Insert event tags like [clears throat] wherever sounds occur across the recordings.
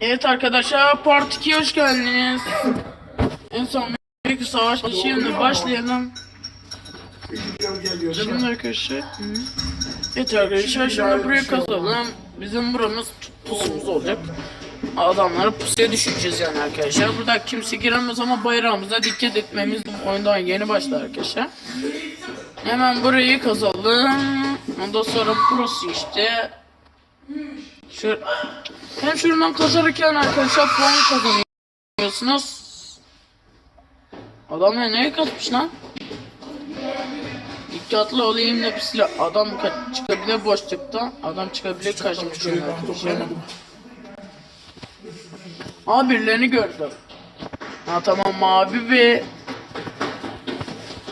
Evet arkadaşlar Part 2'ye hoş geldiniz. En son büyük savaş şimdi başlayalım. Şimdi arkadaşlar. Evet arkadaşlar şimdi buraya kazalım. Bizim buramız pusumuz olacak. Adamları pusuya düşüreceğiz yani arkadaşlar. Burada kimse giremez ama bayrağımıza dikkat etmemiz oyundan yeni başlar arkadaşlar. Hemen burayı kazalım. Ondan sonra burası işte. Şöyle hem şuradan kazarken arkadaşlar puan kazanıyorsunuz. Adam ne neye kazmış lan? Dikkatli olayım da silah. Adam ka- çıkabilir boşlukta. Adam çıkabilir kaçmış şimdi arkadaşlar. Aa birilerini gördüm. Ha tamam mavi ve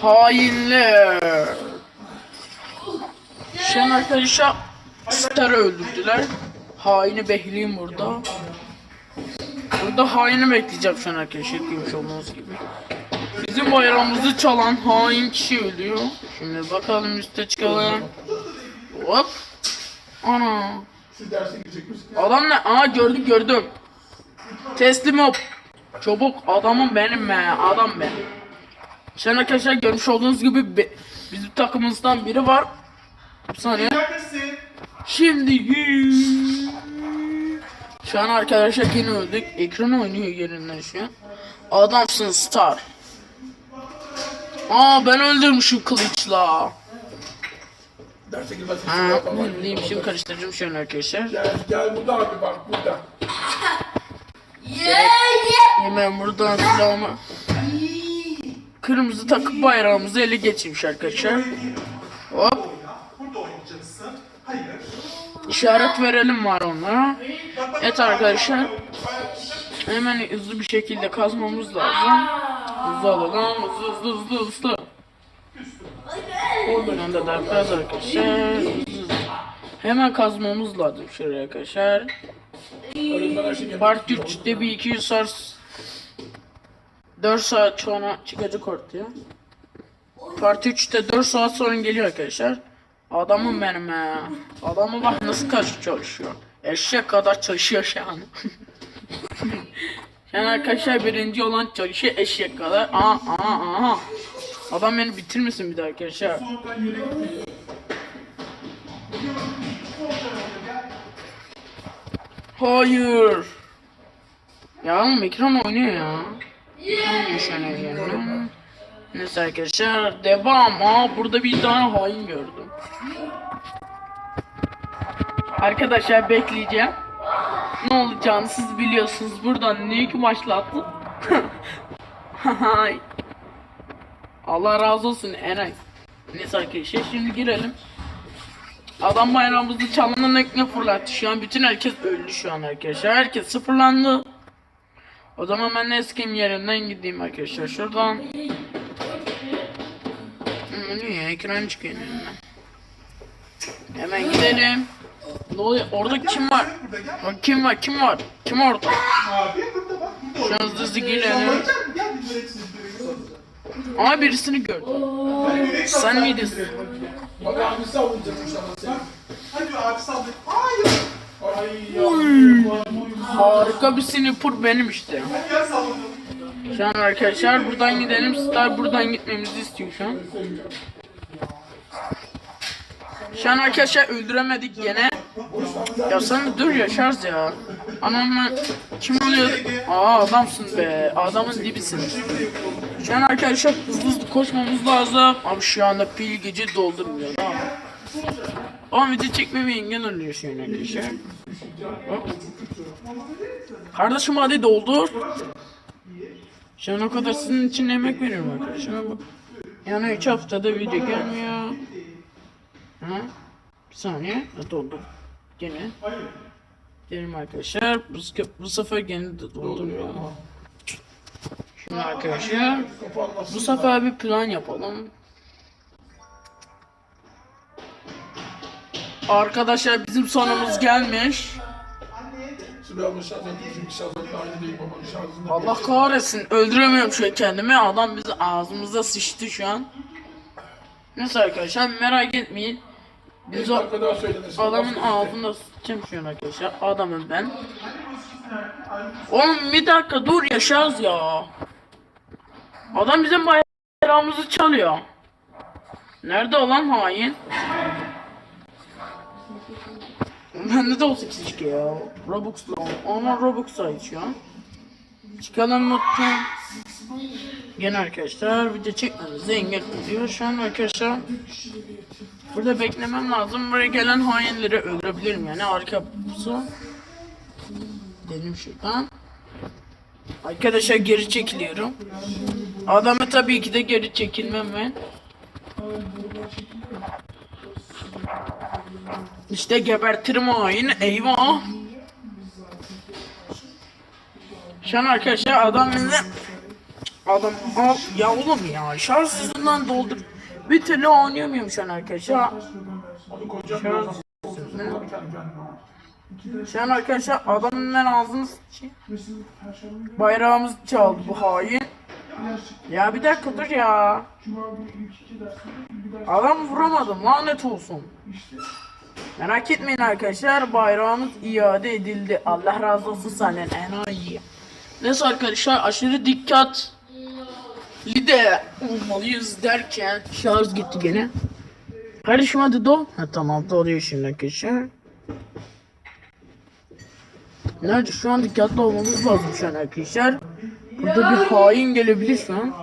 hainler. Şu an arkadaşlar Star'ı öldürdüler. Haini bekleyeyim burada. Burada haini bekleyeceğim şu an arkadaşlar görmüş olduğunuz gibi. Bizim bayrağımızı çalan hain kişi ölüyor. Şimdi bakalım üste çıkalım. Hop. Ana. Adam ne? Aa gördüm gördüm. Teslim ol. Çabuk adamım benim be. Adam ben. Şimdi arkadaşlar görmüş olduğunuz gibi bizim takımımızdan biri var. Bir saniye. Şimdi şu an arkadaşlar yine öldük. Ekran oynuyor yerinden şu an. Adamsın star. Aa ben öldürmüşüm kılıçla. Derse girmezsin. Ha, bak. neymişim karıştıracağım şu an arkadaşlar. Gel, gel burada abi bak burada. Hemen buradan silahımı kırmızı takıp bayrağımızı ele geçirmiş arkadaşlar. Hop. İşaret verelim var onlara. Evet arkadaşlar. Hemen hızlı bir şekilde kazmamız lazım. Hızlı alalım. Hızlı hızlı hızlı hızlı. Oradan da da kaz arkadaşlar. Hemen kazmamız lazım şuraya arkadaşlar. Part 3'te bir 200 saat 4 saat sonra çıkacak ortaya. Part 3'te 4 saat sonra geliyor arkadaşlar. Adamım benim ha. Adamı bak nasıl kaç çalışıyor. Eşek kadar çalışıyor şu an. Yani arkadaşlar birinci olan çalışıyor eşek kadar. Aa aa aa. Adam beni bitirmesin bir daha arkadaşlar. Hayır. Ya oğlum ekran oynuyor ya. Şu an yerine. Neyse arkadaşlar devam. Aa burada bir tane hain gördüm. Arkadaşlar bekleyeceğim. Ne olacağını siz biliyorsunuz. Buradan Nick başlattı. Hay. Allah razı olsun Eray. Neyse arkadaşlar şimdi girelim. Adam bayrağımızı çalının ekmeği fırlattı. Şu an bütün herkes öldü şu an arkadaşlar. Herkes sıfırlandı. O zaman ben de eski yerimden gideyim arkadaşlar. Şuradan. Ekran çıkıyor önümden. Hemen gidelim. Ne oluyor? Orada kim var? Bak kim var? Kim var? Kim orada? Abi burada bak. Burada Şu hızlı girelim. Sallanacak mı? Gel bir direkt siz direkt sallanacak. Aa birisini gördüm. Sen miydin? Bak abi sallayacak inşallah seni. Hadi abi sallan. Hayır. Ay ya. Harika bir sniper benim işte. Şu an arkadaşlar buradan gidelim. Star buradan gitmemizi istiyor şu an. Şu an arkadaşlar öldüremedik gene. Ya sen dur yaşarız ya. Anam ben kim oluyor? Aa adamsın be. Adamın dibisin. Şu an arkadaşlar hızlı hızlı koşmamız lazım. Abi şu anda pil gücü doldurmuyor. Tamam. Ama video çekmeme engel oluyor şu an arkadaşlar. Kardeşim hadi doldur. Şu an o kadar sizin için emek veriyorum arkadaşlar. Yani 3 haftada video gelmiyor. Ha? Bir saniye. Ha, doldu. Gene. Gelin arkadaşlar. Bu, bu sefer gene dolduruyor. Şimdi arkadaşlar. Bu sefer bir plan yapalım. Arkadaşlar bizim sonumuz gelmiş. Allah kahretsin. Öldüremiyorum şu an kendimi. Adam bizi ağzımıza sıçtı şu an. Neyse arkadaşlar merak etmeyin. Biz o adamın ağzında sıçacağım şu an arkadaşlar. Adamım ben. Oğlum bir dakika dur yaşarız ya. Adam bizim bayrağımızı çalıyor. Nerede olan hain? Bende de olsa keşke ya. Robux'la ama Robux ait şu an. Çıkalım mutlu. Gene arkadaşlar video çekmemizi engelliyor. Şu an arkadaşlar burada beklemem lazım. Buraya gelen hainleri öldürebilirim yani arka pusu. Gidelim şuradan. Arkadaşlar geri çekiliyorum. Adamı tabii ki de geri çekilmem ben. İşte gebertirim o haini. Eyvah. Şu an arkadaşlar adam bize Adam al ya oğlum ya şarj doldur. Bir türlü oynayamıyorum şu an arkadaşlar. Şu an arkadaşlar adamın ben ağzını. Bayrağımız çaldı bu hain. Ya bir dakika dur ya. Adam vuramadım lanet olsun. Merak etmeyin arkadaşlar bayrağımız iade edildi. Allah razı olsun senden enayi. Neyse arkadaşlar aşırı dikkat de olmalıyız derken şarj gitti gene. Kardeşim hadi doğ. Ha tamam doğruyor şimdi arkadaşlar. Nerede şu an dikkatli olmamız lazım şu an arkadaşlar. Burada bir hain gelebilir şu an.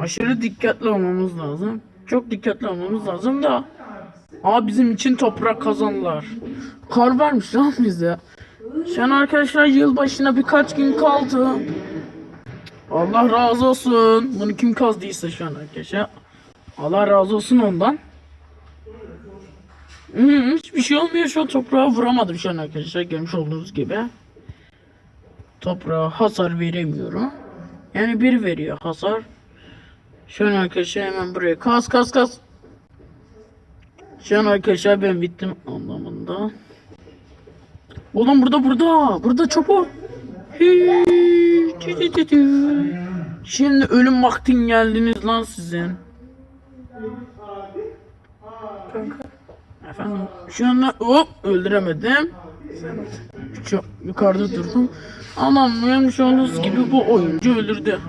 Aşırı dikkatli olmamız lazım. Çok dikkatli olmamız lazım da. Aa bizim için toprak kazandılar. Kar vermiş lan bize. Şu an arkadaşlar yılbaşına birkaç gün kaldı. Allah razı olsun. Bunu kim kazdıysa şu an arkadaşlar. Allah razı olsun ondan. Hmm, hiçbir şey olmuyor şu an toprağa vuramadım şu an arkadaşlar görmüş olduğunuz gibi. Toprağa hasar veremiyorum. Yani bir veriyor hasar. Şu an arkadaşlar hemen buraya kas kas kas. Şu an arkadaşlar ben bittim anlamında. Oğlum burada burada. Burada çabuk. Hii. Şimdi ölüm vaktin geldiniz lan sizin. Efendim şu anda hop öldüremedim. Şu yukarıda durdum. Ama görmüş olduğunuz gibi bu oyuncu öldürdü.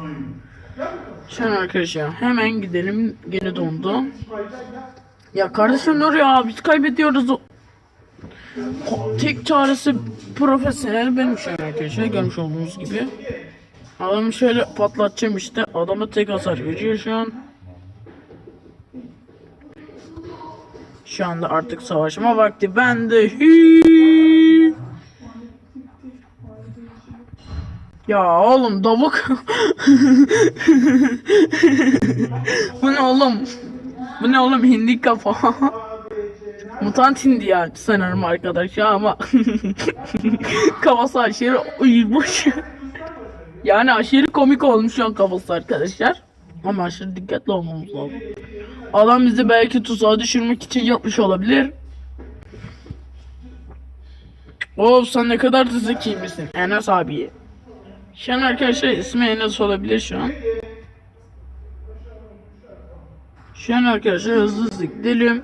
An arkadaşlar hemen gidelim. Gene dondu. Ya kardeşim dur ya biz kaybediyoruz. Tek çaresi profesyonel benim şu arkadaşlar görmüş olduğunuz gibi. Adamı şöyle patlatacağım işte. Adama tek hasar veriyor şu an. Şu anda artık savaşma vakti bende. Hii. Ya oğlum davuk. [laughs] Bu ne oğlum? Bu ne oğlum hindi kafa. Mutant hindi ya sanırım arkadaşlar ama [laughs] kafası aşırı uyumuş. Yani aşırı komik olmuş şu an kafası arkadaşlar. Ama aşırı dikkatli olmamız lazım. Adam bizi belki tuzağa düşürmek için yapmış olabilir. Oo sen ne kadar da zekiymişsin Enes abi. Şu an arkadaşlar ismi Enes olabilir şu an. Şu an arkadaşlar hızlı hızlı gidelim.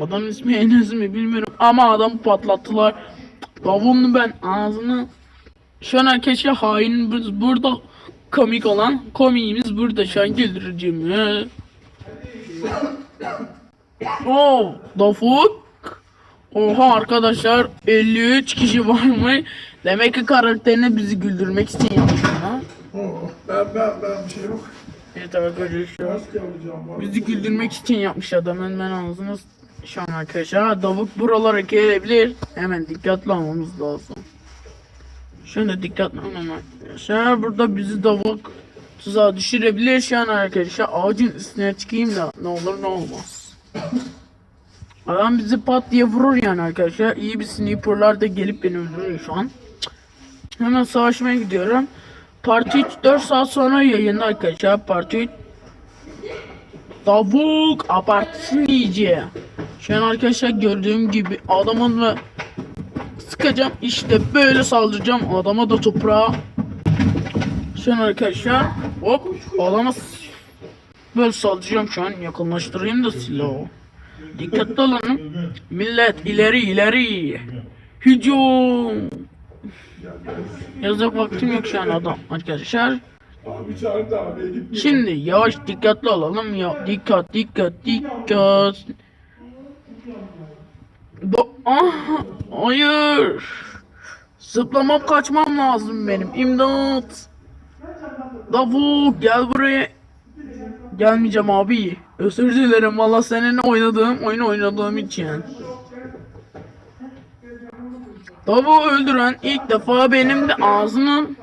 Adam ismi Enes mi bilmiyorum ama adamı patlattılar. Davulunu ben ağzını şu an arkadaşlar hainimiz burada komik olan komiğimiz burada şu an güldürücüm. He. Oo, Dafuk. Oha arkadaşlar 53 kişi var mı? Demek ki karakterini bizi güldürmek için yapmış ona. Ben ben ben bir şey yok. Evet arkadaşlar. Var. Bizi güldürmek için yapmış adam. Hemen ağzını şu an arkadaşlar. Davuk buralara gelebilir. Hemen dikkatli olmamız lazım. Şöyle dikkatli olmam arkadaşlar. Burada bizi davuk tuzağa düşürebilir şu an arkadaşlar. Ağacın üstüne çıkayım da ne olur ne olmaz. Adam bizi pat diye vurur yani arkadaşlar. İyi bir sniperlar da gelip beni öldürüyor şu an. Hemen savaşmaya gidiyorum. Parti 3 4 saat sonra yayında arkadaşlar. Parti 3 Tavuk abartsın iyice. Şu an arkadaşlar gördüğüm gibi adamın ve sıkacağım işte böyle saldıracağım adama da toprağa. An arkadaşlar hop adama böyle saldıracağım şu an yakınlaştırayım da silahı. Dikkatli olun. Millet ileri ileri. Hücum. Yazık vaktim yok şu an adam arkadaşlar. Şimdi yavaş dikkatli olalım ya. Dikkat dikkat dikkat. Do ah, hayır. Zıplamam kaçmam lazım benim. İmdat. Davuk gel buraya. Gelmeyeceğim abi. Özür dilerim valla seninle oynadığım oyun oynadığım için. Davuk'u öldüren ilk defa benim de ağzının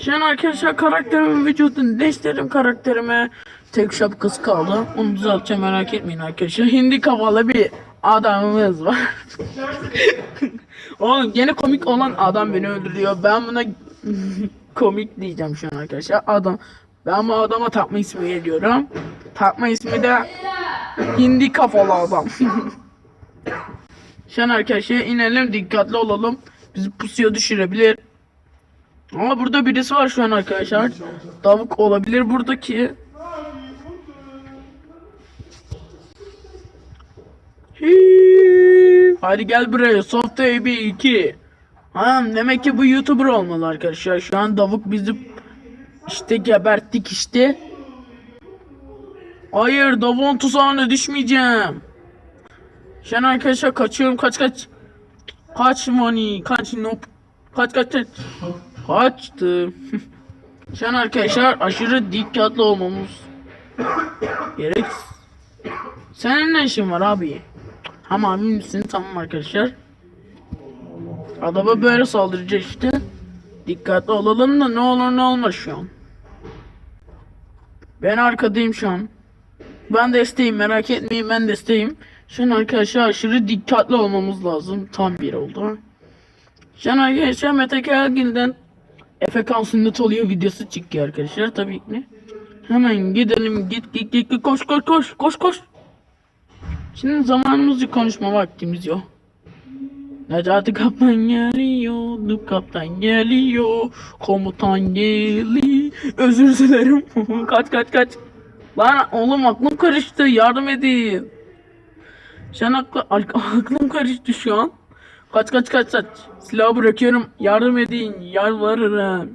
şu an arkadaşlar karakterimin vücudunu değiştirdim karakterime. Tek şapkası kaldı. Onu düzelteceğim merak etmeyin arkadaşlar. Hindi kafalı bir adamımız var. Oğlum gene komik olan adam beni öldürüyor. Ben buna [laughs] komik diyeceğim şu an arkadaşlar. Adam ben bu adama takma ismi veriyorum. Takma ismi de Hindi kafalı adam. [laughs] şu an arkadaşlar inelim dikkatli olalım. Bizi pusuya düşürebilir. Ama burada birisi var şu an arkadaşlar. Tavuk olabilir buradaki. Hii. Hadi gel buraya. Soft AB 2. Anam demek ki bu YouTuber olmalı arkadaşlar. Şu an Davuk bizi işte geberttik işte. Hayır Davuk'un tuzağına düşmeyeceğim. An arkadaşlar kaçıyorum kaç kaç. Kaç money kaç nope. Kaç kaç kaç. Kaçtı. [laughs] An arkadaşlar aşırı dikkatli olmamız gerek. Senin ne işin var abi? Ama abi misin? Tamam arkadaşlar. Adama böyle saldıracak işte. Dikkatli olalım da ne olur ne olmaz şu an. Ben arkadayım şu an. Ben desteğim merak etmeyin ben desteğim. An arkadaşlar aşırı dikkatli olmamız lazım. Tam bir oldu. An arkadaşlar Mete Kelgin'den Efekan sünnet oluyor videosu çıkıyor arkadaşlar tabii ki. Hemen gidelim git git git, koş koş koş koş koş. Şimdi zamanımız yok konuşma vaktimiz yok. Necati kaptan geliyor, Nup kaptan geliyor, komutan geliyor. Özür dilerim. [laughs] kaç kaç kaç. Lan oğlum aklım karıştı yardım edin. An aklı- ak- aklım karıştı şu an. Kaç kaç kaç kaç. Silahı bırakıyorum. Yardım edin. Yalvarırım.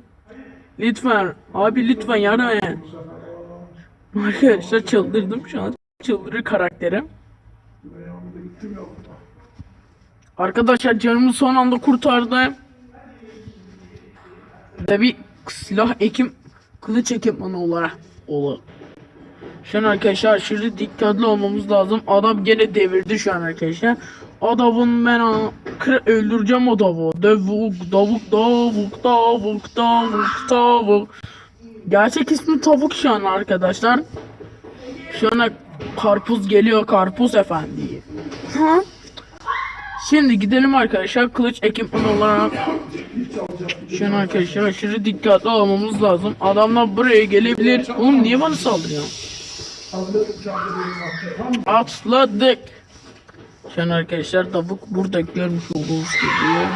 Lütfen. Abi lütfen yardım edin. Arkadaşlar çıldırdım şu an. Çıldırır karakterim. Arkadaşlar canımı son anda kurtardı. Ve bir silah ekim kılıç ekipmanı olarak olur. Şu an arkadaşlar aşırı dikkatli olmamız lazım. Adam gene devirdi şu an arkadaşlar. Adamın ben öldüreceğim o davu. Davuk, davuk, davuk, davuk, davuk, davuk. Gerçek ismi tavuk şu an arkadaşlar. Şu an karpuz geliyor karpuz efendi. Ha? Şimdi gidelim arkadaşlar kılıç ekipman olarak. An arkadaşlar aşırı dikkatli olmamız lazım. Adamlar buraya gelebilir. Oğlum niye bana saldırıyor? Atladık. An arkadaşlar tavuk burada görmüş olduğunuz gibi.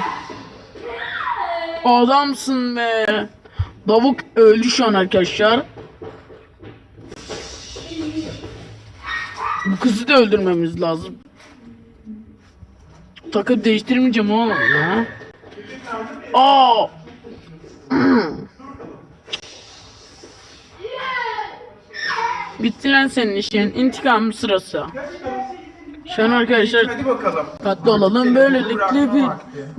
Adamsın be. Tavuk öldü şu an arkadaşlar. Bu kızı da öldürmemiz lazım. Takıp değiştirmeyeceğim oğlum ya. Aa! [clears throat] Bitti lan senin işin. İntikam sırası. Şu an arkadaşlar Hadi bakalım. dikkatli olalım. Böylelikle bir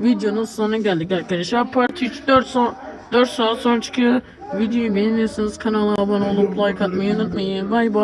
videonun sonuna geldik arkadaşlar. Part 3 4 son 4 saat sonra çıkıyor. Videoyu beğenirseniz kanala abone olup like atmayı unutmayın. Bay bay.